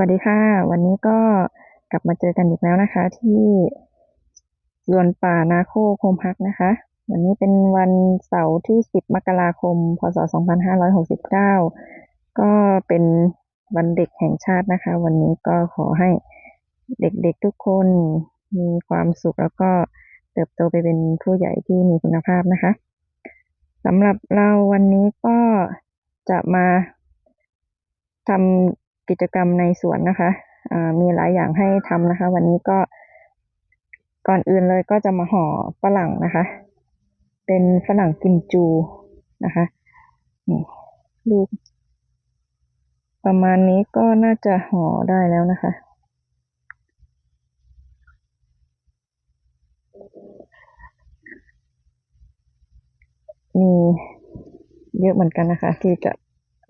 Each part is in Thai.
วัสดีค่ะ วันนี้ก็กลับมาเจอกันอีกแล้วนะคะ ที่สวนป่านาโคโคมพักนะคะ วันนี้เป็นวันเสาร์ที่ 10 มกราคม พศ 2569 ก็เป็นวันเด็กแห่งชาตินะคะ วันนี้ก็ขอให้เด็กๆทุกคนมีความสุขแล้วก็เติบโตไปเป็นผู้ใหญ่ที่มีคุณภาพนะคะสำหรับเราวันนี้ก็จะมาทำ กิจกรรมในสวนนะคะมีหลายอย่างให้ทำนะคะ วันนี้ก็ก่อนอื่นเลยก็จะมาห่อฝรั่งนะคะ เป็นฝรั่งกิมจูนะคะนี่ลูกประมาณนี้ก็น่าจะห่อได้แล้วนะคะ มีเยอะเหมือนกันนะคะ ที่จะ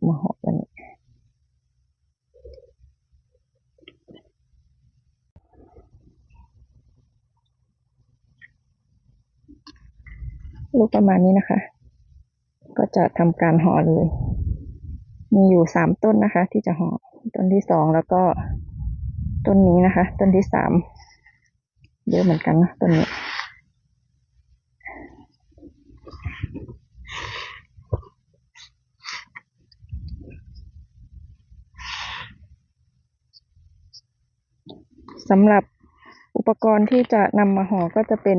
มาห่อวันนี้ ลูกประมาณนี้นะคะ ก็จะทำการห่อเลย มีอยู่สามต้นนะคะ ที่จะห่อต้นที่สองแล้วก็ต้นนี้นะคะ ต้นที่สามเยอะเหมือนกันนะต้นนี้สำหรับอุปกรณ์ที่จะนำมาห่อก็จะเป็น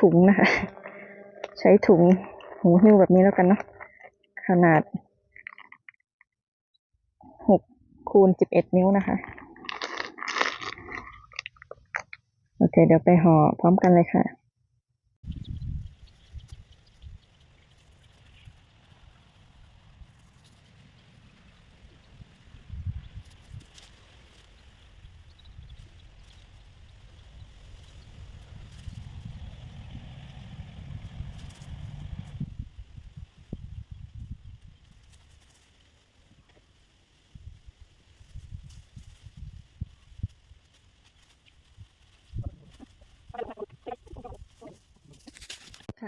ถุงนะคะ ใช้ถุงหูหิ้วแบบนี้แล้วกันเนาะขนาดหกคูณสิบเอ็ดนิ้วนะคะ โอเค เดี๋ยวไปห่อพร้อมกันเลยค่ะ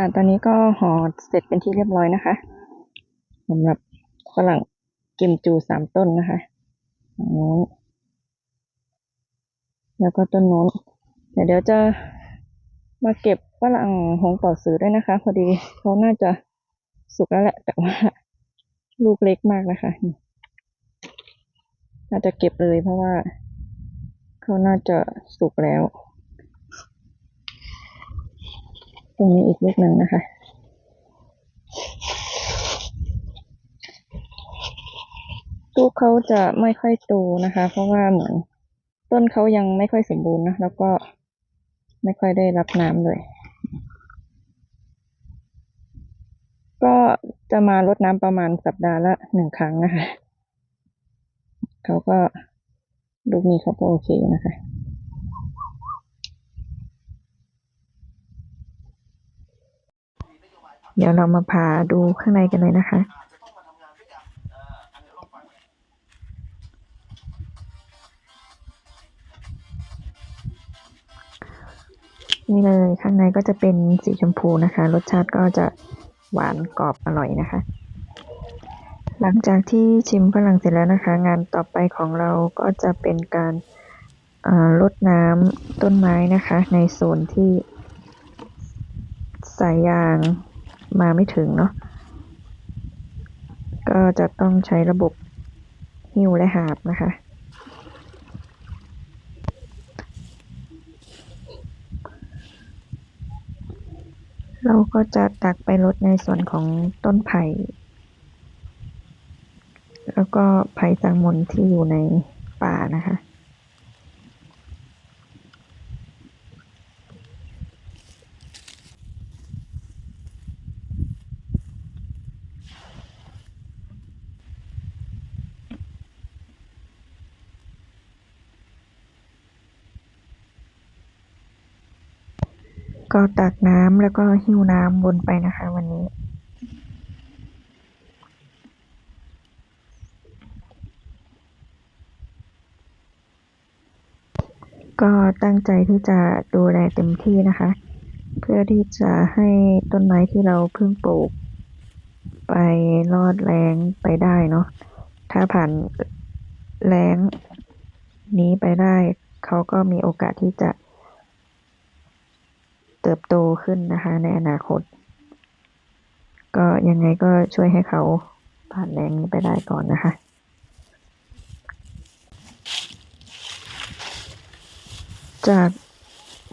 ค่ะตอนนี้ก็ห่อเสร็จเป็นที่เรียบร้อยนะคะสำหรับฝรั่งกิมจูสามต้นนะคะฝั่งโน้นแล้วก็ต้นโน้นเดี๋ยวเดี๋ยวจะมาเก็บฝรั่งหงเป่าสือด้วยนะคะ พอดีเขาน่าจะสุกแล้วแหละ แต่ว่าลูกเล็กมากนะคะนี่น่าจะเก็บเลยเพราะว่าเขาน่าจะสุกแล้ว ตรงนี้อีกลูกหนึ่งนะคะ ลูกเขาจะไม่ค่อยโตนะคะ เพราะว่าเหมือนต้นเขายังไม่ค่อยสมบูรณ์นะ แล้วก็ไม่ค่อยได้รับน้ำเลย ก็จะมารดน้ำประมาณสัปดาห์ละหนึ่งครั้งนะคะ เขาก็ลูกนี้เขาก็โอเคนะคะ เดี๋ยวเรามาพาดูข้างในกันเลยนะคะ นี่เลยข้างในก็จะเป็นสีชมพูนะคะ รสชาติก็จะหวานกรอบอร่อยนะคะ หลังจากที่ชิมฝรั่งเสร็จแล้วนะคะ งานต่อไปของเราก็จะเป็นการอ่ารดน้ำต้นไม้นะคะ ในโซนที่สายยาง มาไม่ถึงเนาะก็จะต้องใช้ระบบหิ้วและหาบนะคะ เราก็จะตักไปรดในส่วนของต้นไผ่ แล้วก็ไผ่สังมนที่อยู่ในป่านะคะ ก็ตักน้ำแล้วก็หิ้วน้ำวนไปนะคะวันนี้ ก็ตั้งใจที่จะดูแลเต็มที่นะคะ เพื่อที่จะให้ต้นไม้ที่เราเพิ่งปลูก ไปรอดแรงไปได้เนาะถ้าผ่านแรงนี้ไปได้ เขาก็มีโอกาสที่จะ เติบโตขึ้นนะคะในอนาคต ก็ยังไงก็ช่วยให้เขาผ่านแรงนี้ไปได้ก่อนนะคะจาก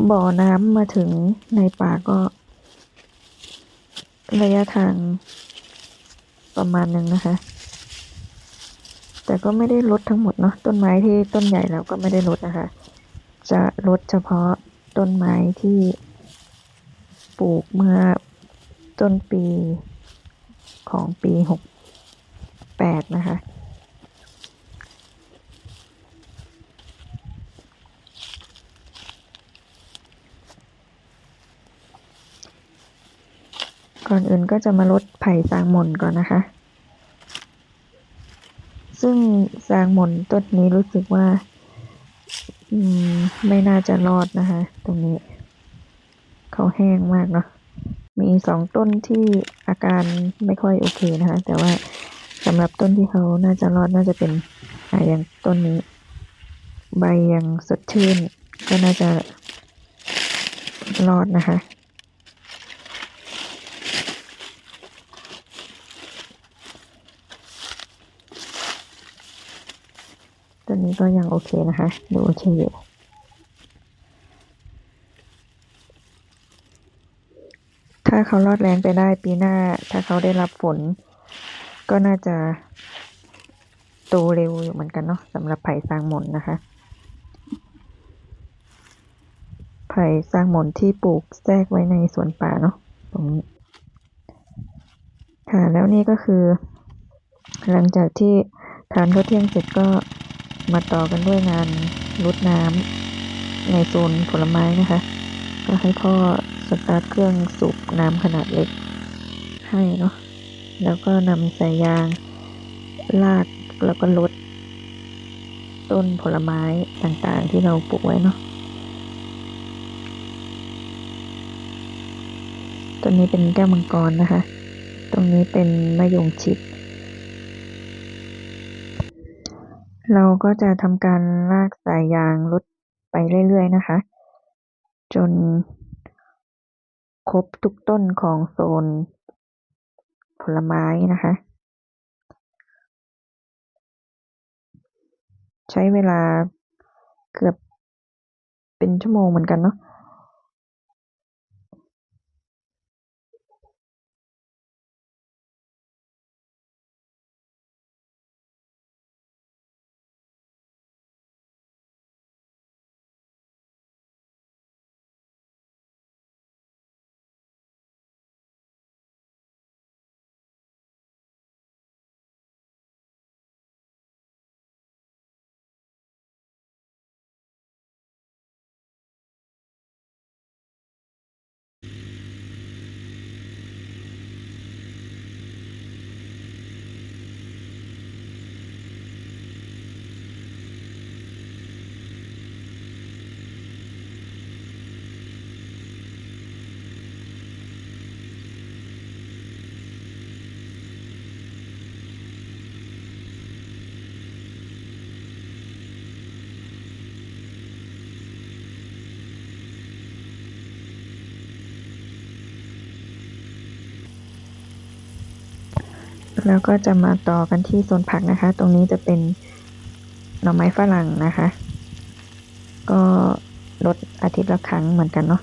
บ่อน้ำมาถึงในป่าก็ ระยะทางประมาณหนึ่งนะคะ แต่ก็ไม่ได้ลดทั้งหมดเนาะต้นไม้ที่ต้นใหญ่แล้วก็ไม่ได้ลดนะคะ จะลดเฉพาะต้นไม้ที่ ปลูกเมื่อต้นปีของปีหกแปดนะคะ ก่อนอื่นก็จะมาลดไผ่สางหม่นก่อนนะคะ ซึ่งสางหม่นต้นนี้รู้สึกว่าอืมไม่น่าจะรอดนะคะ ตรงนี้ เขาแห้งมากเนาะมีสองต้นที่อาการไม่ค่อยโอเคนะคะ แต่ว่าสำหรับต้นที่เขาน่าจะรอดน่าจะเป็นอ่าอย่างต้นนี้ ใบยังสดชื่น ก็น่าจะรอดนะคะตัวนี้ก็ยังโอเคนะคะ ดูโอเคอยู่ ถ้าเขารอดแรงไปได้ปีหน้า ถ้าเขาได้รับฝน ก็น่าจะโตเร็วอยู่เหมือนกันเนาะสำหรับไผ่สร้างหมนนะคะ ไผ่สร้างหมนที่ปลูกแทรกไว้ในสวนป่าเนาะตรงนี้ค่ะแล้วนี่ก็คือ หลังจากที่ทานข้าวเที่ยงเสร็จก็มาต่อกันด้วยงานรดน้ำในโซนผลไม้นะคะ ก็ให้พ่อ สตาร์ทเครื่องสูบน้ำขนาดเล็กให้เนาะแล้วก็นำสายยางลากแล้วก็ลด ต้นผลไม้ต่างๆที่เราปลูกไว้เนาะต้นนี้เป็นแก้วมังกรนะคะ ตรงนี้เป็นมะยงชิด เราก็จะทำการลากสายยางลดไปเรื่อยๆนะคะ จน ครบทุกต้นของโซน ผลไม้นะคะ ใช้เวลาเกือบเป็นชั่วโมงเหมือนกันเนาะ แล้วก็จะมาต่อกันที่โซนผักนะคะ ตรงนี้จะเป็นหน่อไม้ฝรั่งนะคะ ก็ลดอาทิตย์ละครั้งเหมือนกันเนาะ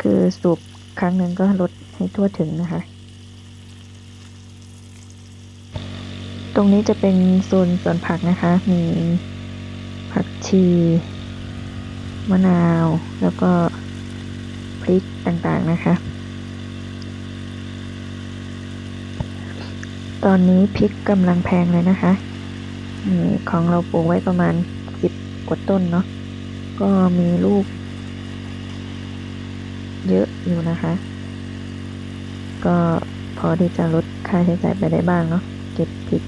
คือสูบครั้งหนึ่งก็ลดให้ทั่วถึงนะคะ ตรงนี้จะเป็นโซนสวนผักนะคะ มีผักชีมะนาวแล้วก็พริกต่างๆนะคะ ตอนนี้พริกกำลังแพงเลยนะคะนี่ของเราปลูกไว้ประมาณสิบกว่าต้นเนาะก็มีลูก เยอะอยู่นะคะ ก็พอที่จะลดค่าใช้จ่ายไปได้บ้างเนาะเก็บพริก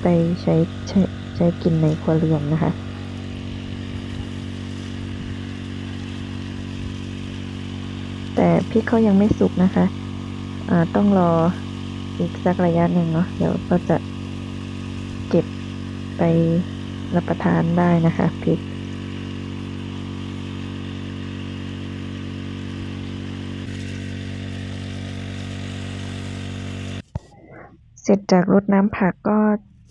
ไปใช้ใช้ใช้กินในครัวเรือนนะคะแต่พริกเขายังไม่สุกนะคะอ่าต้องรอ อีกสักระยะหนึ่งเนาะเดี๋ยวก็จะเก็บไปรับประทานได้นะคะพริกเสร็จจากรดน้ำผักก็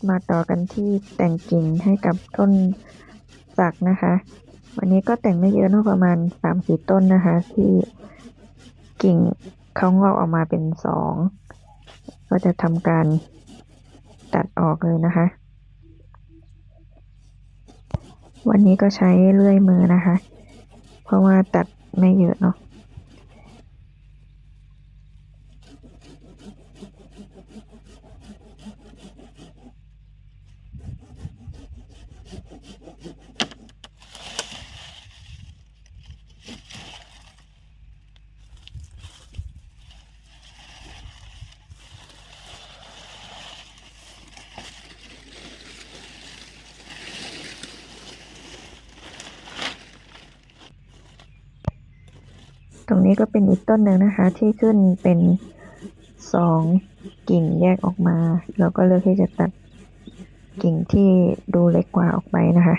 มาต่อกันที่แต่งกิ่งให้กับต้นสักนะคะ วันนี้ก็แต่งไม่เยอะนอะประมาณสามสี่ต้นนะคะ ที่กิ่งเขางอกออกมาเป็นสอง ก็จะทำการตัดออกเลยนะคะ วันนี้ก็ใช้เลื่อยมือนะคะ เพราะว่าตัดไม่เยอะเนาะ ตรงนี้ก็เป็นอีกต้นหนึ่งนะคะ ที่ขึ้นเป็นสองกิ่งแยกออกมา เราก็เลือกที่จะตัดกิ่งที่ดูเล็กกว่าออกไปนะคะ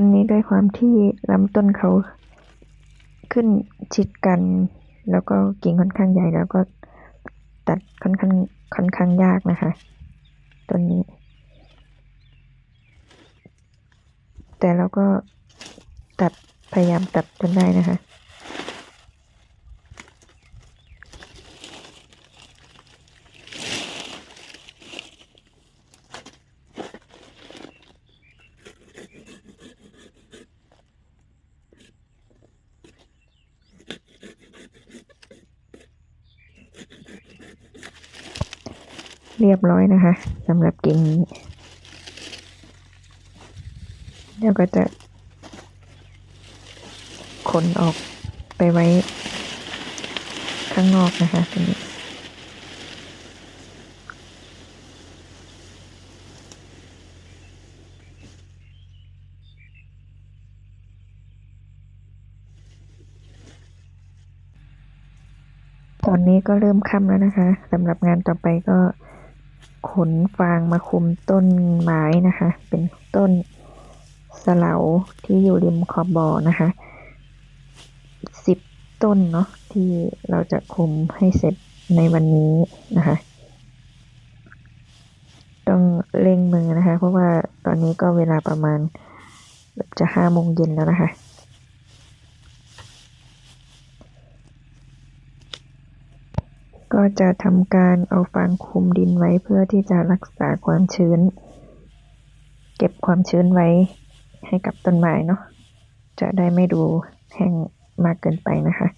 ต้นนี้ด้วยความที่ลำต้นเขาขึ้นชิดกัน แล้วก็กิ่งค่อนข้างใหญ่แล้วก็ตัดค่อนข้างค่อนข้างยากนะคะต้นนี้ แต่เราก็ตัดพยายามตัดจนได้นะคะ รียบร้อยนะคะสำหรับกิ่งนี้เดี๋ยวก็จะขนออกไปไว้ข้างนอกนะคะตรงนี้ตอนนี้ก็เริ่มค่ำแล้วนะคะสำหรับงานต่อไปก็ ขนฟางมาคุมต้นไม้นะคะ เป็นต้นสลาที่อยู่ริมขอบบ่อนะคะสิบต้นเนาะที่เราจะคุมให้เสร็จในวันนี้นะคะ ต้องเร่งมือนะคะ เพราะว่าตอนนี้ก็เวลาประมาณจะห้าโมงเย็นแล้วนะคะ จะทำการเอาฟางคลุมดินไว้เพื่อที่จะรักษาความชื้น เก็บความชื้นไว้ให้กับต้นไม้เนาะจะได้ไม่ดูแห้งมากเกินไปนะคะ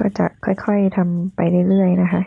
ก็จะค่อยๆทำไปเรื่อยๆนะคะ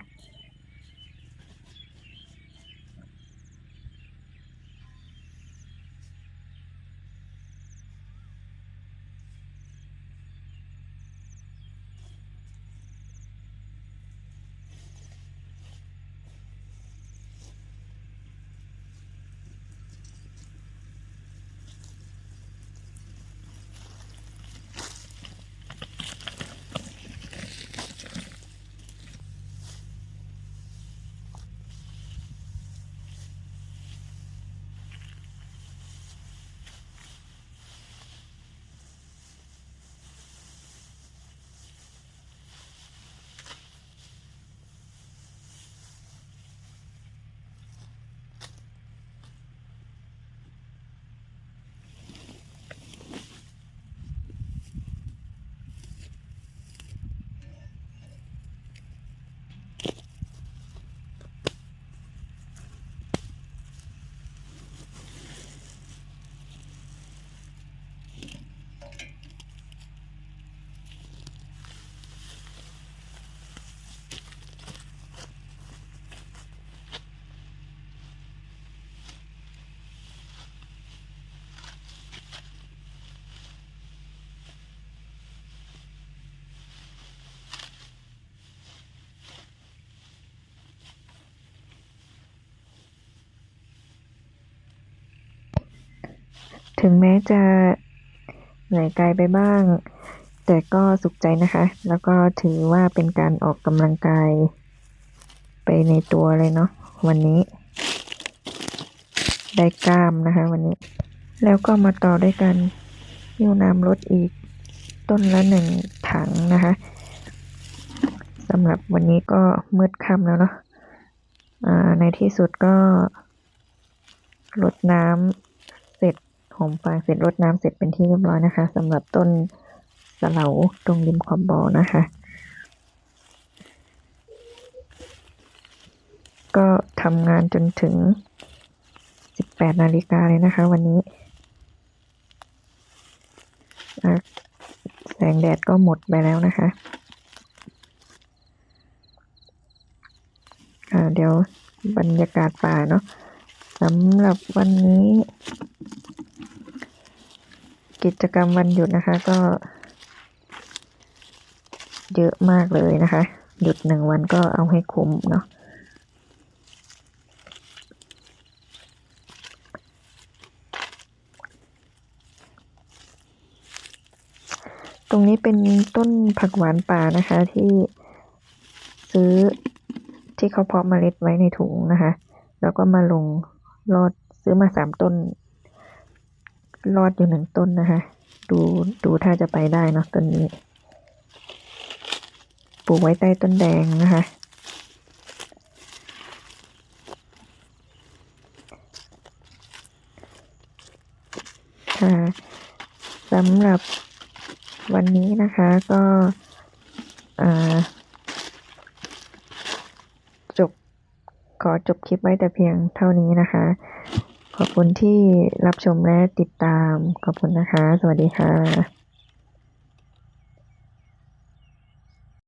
ถึงแม้จะเหนื่อยกายไปบ้าง แต่ก็สุขใจนะคะ แล้วก็ถือว่าเป็นการออกกำลังกาย ไปในตัวเลยเนาะวันนี้ ได้กล้ามนะคะวันนี้ แล้วก็มาต่อด้วยกันหิ้วน้ำรถอีกต้นละหนึ่งถังนะคะสำหรับวันนี้ก็มืดค่ำแล้วเนาะในที่สุดก็รดน้ำ หอมฟางเสร็จรดน้ำเสร็จเป็นที่เรียบร้อยนะคะสำหรับต้นสเหลาตรงริมขอบบ่อนะคะ ก็ทำงานจนถึง 18 นาฬิกาเลยนะคะ วันนี้ แสงแดดก็หมดไปแล้วนะคะเดี๋ยวบรรยากาศป่าเนาะสำหรับวันนี้ กิจกรรมวันหยุดนะคะก็ เยอะมากเลยนะคะ หยุดหนึ่งวันก็เอาให้คุ้มเนาะตรงนี้เป็นต้นผักหวานป่านะคะที่ซื้อที่เขาเพาะเมล็ดไว้ในถุงนะคะ แล้วก็มาลงรอดซื้อมาสามต้น รอดอยู่หนึ่งต้นนะคะ ดูดูถ้าจะไปได้เนาะต้นนี้ ปลูกไว้ใต้ต้นแดงนะคะ ค่ะสำหรับวันนี้นะคะก็จบขอจบคลิปไว้แต่เพียงเท่านี้นะคะ ขอบคุณที่รับชมและติดตาม ขอบคุณนะคะ สวัสดีค่ะ